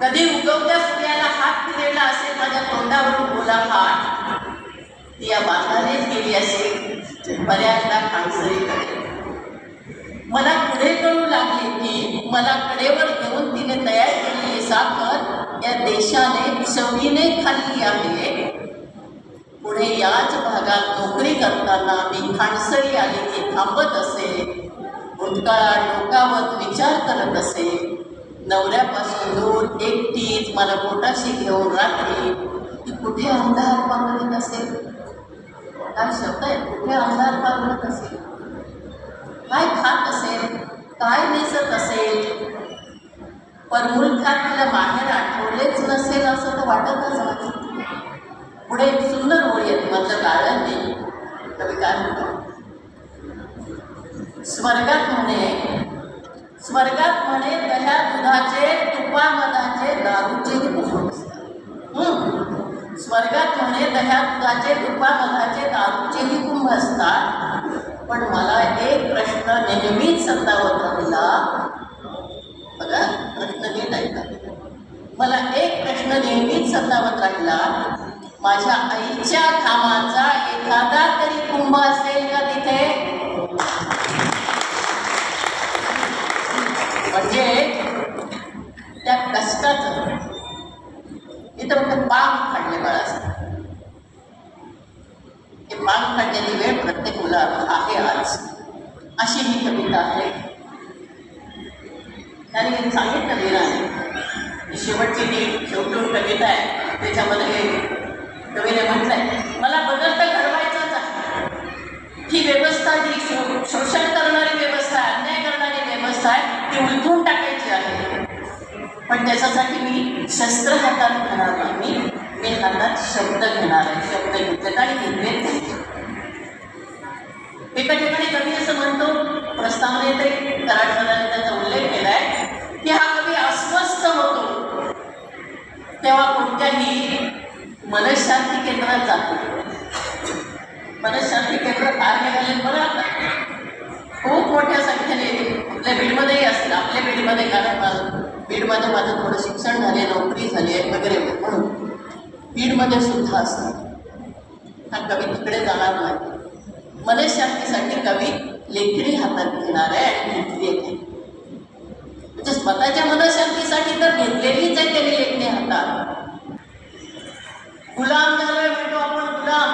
कधी उगवत्या सूर्याला हात फिरेला असेल माझ्या तोंडावरून बोला हात. ती या बांधानेच गेली असेल बऱ्याचदा खानसरीकडे मला पुढे कळू लागले की मला कडेवर घेऊन तिने तयार केलेली साखर या देशाने चवीने खाल्ली आहे. पुढे याच भागात नोकरी करताना मी खांडसरी आली की थांबत असे. भूतकाळात डोकावत विचार करत असे. नवऱ्यापासून दूर एकटीच मला पोटाशी घेऊन रात्री ती कुठे अंधार पांघरत असेल? काय शब्द आहे? कुठे अंधार पांघरत असेल? काय खात असेल? काय दिसत असेल? परमुलखात तिला बाहेर आठवलेच नसेल असं तर वाटतच नाही पुढे एक सुंदर होळी येते मात्र कारण नाही. कवी काय म्हणतो स्वर्गात म्हणे स्वर्गात म्हणे दह्या दुधाचे तुपा मधाचे दारूचे कुंभ असतात स्वर्गात म्हणे दह्या दुधाचे तुपा मधाचे दारूचेही कुंभ असतात. पण मला एक प्रश्न नेहमीच सतावत राहिला. बघा प्रश्न नीट ऐका. मला एक प्रश्न नेहमीच सतावत राहिला. माझ्या आईच्या हे पांग काढण्याची वेळ प्रत्येक मुलाला आहे आज. अशी ही कविता आहे. त्याने चांगली कविता आहे शेवटची जी शेवटून कविता आहे त्याच्यामध्ये कवीने म्हटलंय मला बदल तर घडवायचाच आहे. ही व्यवस्था जी शो शोषण करणारी व्यवस्था आहे अन्याय करणारी व्यवस्था आहे ती उलथून टाकायची आहे. पण त्याच्यासाठी मी शस्त्र हातात घेणार नाही. मी हातात शब्द घेणार आहे. शब्द घेतले आणि घेतले एका ठिकाणी कवी असं म्हणतो प्रस्तावने ते कराडवादाने त्याचा उल्लेख केलाय की हा कवी अस्वस्थ होतो. तेव्हा कोणत्याही मनशांती केंद्रात जातो. मनशांती केंद्र फार निघाले बरं आता. खूप मोठ्या संख्येने आपल्या बीडमध्येही असतील आपल्या बीडमध्ये कारण माझं बीडमध्ये माझं थोडं शिक्षण झाले नोकरी झाली आहे वगैरे म्हणून. बीडमध्ये सुद्धा असतात. हा कवी तिकडे जाणार नाही. मनशांतीसाठी कवी लेखणी हातात घेणार आहे आणि घेतली आहे म्हणजे स्वतःच्या मनशांतीसाठी तर घेतलेलीच आहे त्यांनी लेखणी हातात. गुलाम झालोय म्हणतो आपण गुलाम.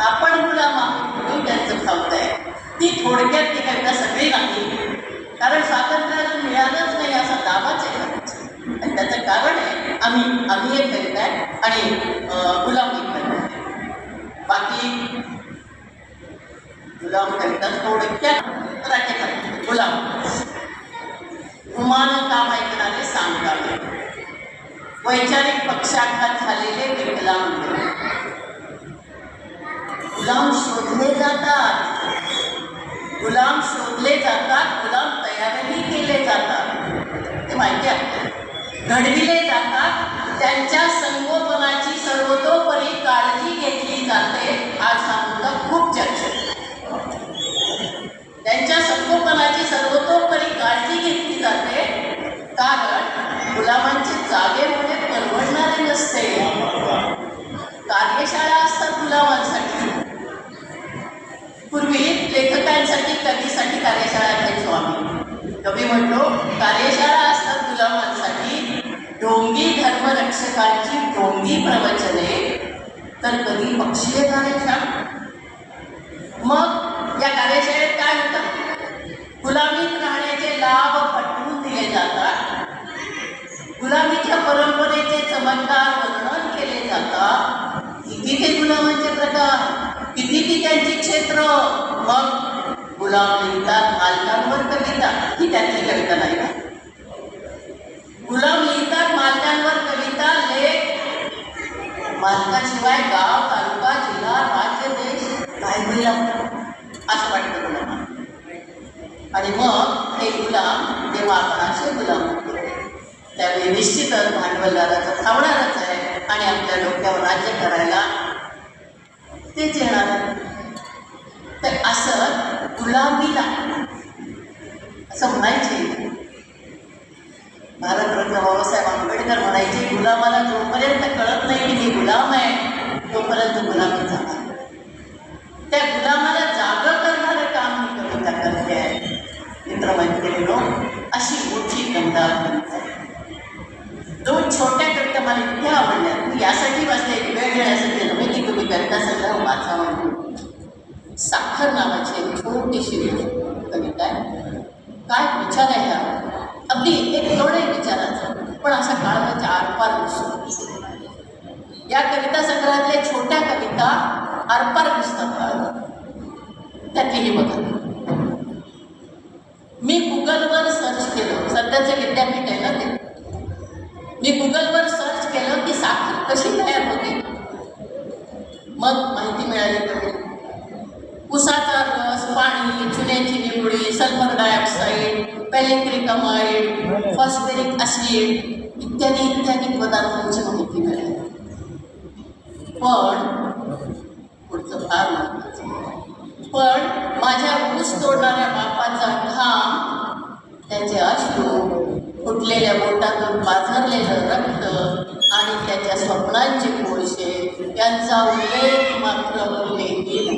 आपण गुलाम आहोत म्हणून त्यांचं थांबत आहे. ती थोडक्यात ती कविता सगळी नाही. कारण स्वातंत्र्य मिळालंच नाही असा दावाच आहे कवीचा. आणि त्याचं कारण आहे आम्ही आम्ही एक कविता आहे आणि अं, गुलाम एक कविता आहे. बाकी गुलाम कविता थोडक्यात राखे गुलाम. उमान काम ऐकणारे सांगतावे वैचारिक पक्षाघात झालेले विकलांग. गुलाम शोधले जातात. गुलाम शोधले जातात. गुलाम तयारही केले जातात. घडविले जातात. त्यांच्या संगोपनाची सर्वतोपरी काळजी घेतली जाते. आज हा मुद्दा खूप चर्चेत त्यांच्या संगोपनाची सर्वतोपरी काळजी घेतली जाते. कारण गुलामांची जागे परवडणारे नसते. कार्यशाळा असतात गुलामांसाठी. पूर्वी लेखकांसाठी कवीसाठी कार्यशाळा घ्यायचो आम्ही. कवी म्हणतो कार्यशाळा असतात गुलामांसाठी. शिक्षकांची ढोंगी प्रवचने तर कधी पक्षीय कार्यशाळा मग या कार्यशाळेत काय होतं? गुलामीत राहण्याचे लाभ पटवून दिले जातात. गुलामीच्या परंपरेचे चमत्कार वर्णन केले जातात. किती ते गुलामांचे प्रकार किती ती त्यांची क्षेत्र. मग गुलाम लिहितात मालकांवर कविता. ही त्यांची कविता नाही ना गुलाम लिहितात मालकांवर कविता लेख मालकाशिवाय गाव तालुका जिल्हा राज्य देश काय होईल असं वाटतं मुलांना आणि मग हे गुलाम ते आपण गुलाम त्यावेळी निश्चितच भांडवलदाराचं थांबणारच आहे आणि आपल्या डोक्यावर राज्य करायला तेच येणार तर असं गुलामीला असं म्हणायचे भारतरत्न बाबासाहेब आंबेडकर म्हणायचे गुलामाला जोपर्यंत कळत नाही की मी गुलाम आहे तोपर्यंत गुलामी जाणार त्या गुलामाला जागं करणारं काम मी कविता करते आहे. मित्रमैत्रिणीनो अशी मोठी गंधार कविता दोन छोट्या कविता मला इतक्या आवडल्या. मी यासाठी वाचले एक वेळ घेण्यासाठी नव्हे की तुम्ही कविता संग्रह वाचावा साखर नावाची एक छोटीशी कविता आहे. काय विचार आहे ह्या अगदी एक थोडे विचाराचं. पण असा काळाच्या म्हणजे आरपार दिसतो. या कविता संग्रहातल्या छोट्या कविता आरपार दिसतात. काळात त्यातलीही बघा. मी गुगलवर सर्च केलं. सध्याचं विद्यापीठ आहे ना ते. मी गुगलवर सर्च केलं की साखर कशी तयार होते? मग माहिती मिळाली तर उसाचा चुन्याची sulphur dioxide polyacrylamide phosphoric acid इत्यादी इत्यादी पदार्थांची माहिती मिळाली पण पुढचं फार महत्वाचं पण माझ्या ऊस तोडणाऱ्या बापाचा घाम त्याचे अश्रू फुटलेल्या बोटातून पाझरलेलं रक्त आणि त्याच्या स्वप्नांचे कोळशे यांचा उल्लेख मात्र केला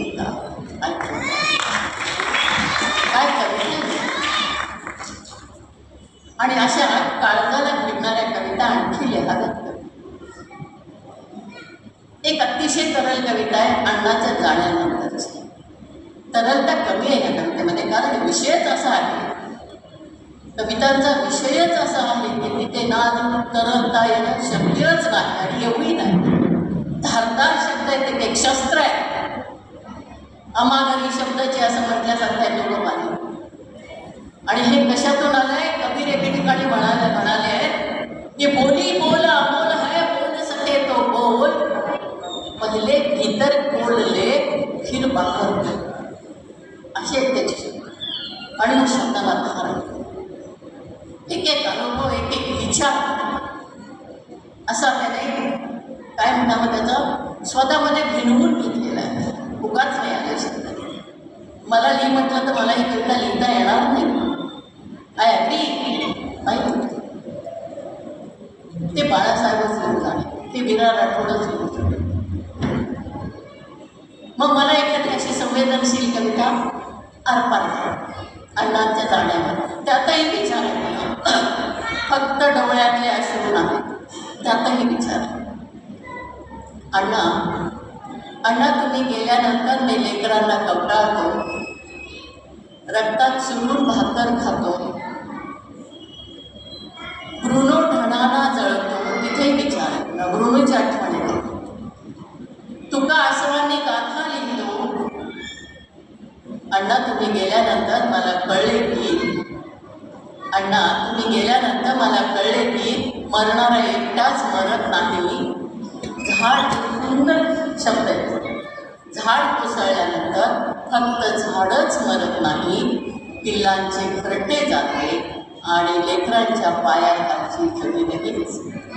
कविता आहे अण्णाच्या जाण्यानंतरची. तरलता कमी आहे या कवितेमध्ये म्हणजे कारण विषयच असा आहे. कवितांचा विषयच असा आहे की तिथे ना तरलता येणं शक्यच नाही आणि एवढी नाही. धारदार शब्द आहे ते एक शस्त्र आहे. अमानवी शब्दाचे असं म्हटल्यासारखं आहे लोक आहे आणि हे कशातून आलंय? कबीर एके ठिकाणी म्हणाले म्हणाले की बोली बोल अमोल है बोल सके तो बोल. पहिले भीतर कोणले फिर बाहेर असे त्याचे शब्द. आणि मग शब्दाला धार एक एक अनुभव एक एक विचार. असा त्याने काय म्हणावं त्याचा? स्वतःमध्ये भिनवून घेतलेला आहे. उगाच नाही आले शब्द. मला लिही म्हटलं तर मला ही कविता लिहिता येणार नाही. आय अग्री नाही ते बाळासाहेबच लिहून जाणे ते विरा राठोडच मग मला एखादी अशी संवेदनशील कविता अर्पण अण्णांच्या जाण्यावर त्यातही विचार आहे मला. फक्त डोळ्यातले अश्रू नाही. त्यातही विचार. अण्णा अण्णा तुम्ही गेल्यानंतर मी लेकरांना कवटाळतो. रक्तात चुरून भाकर खातो. ब्रुनो ढणाना जळतो. तिथे विचार. भ्रुणूच्या तुम्ही गेल्यानंतर मला कळले की अण्णा तुम्ही गेल्यानंतर मला कळले की मरणारा एकटाच मरत नाही. झाड सुंदर शब्द आहे. झाड कोसळल्यानंतर फक्त झाडच मरत नाही. पिल्लांचे घरटे जाते आणि लेकरांच्या पायाखालची जमीनही दिसते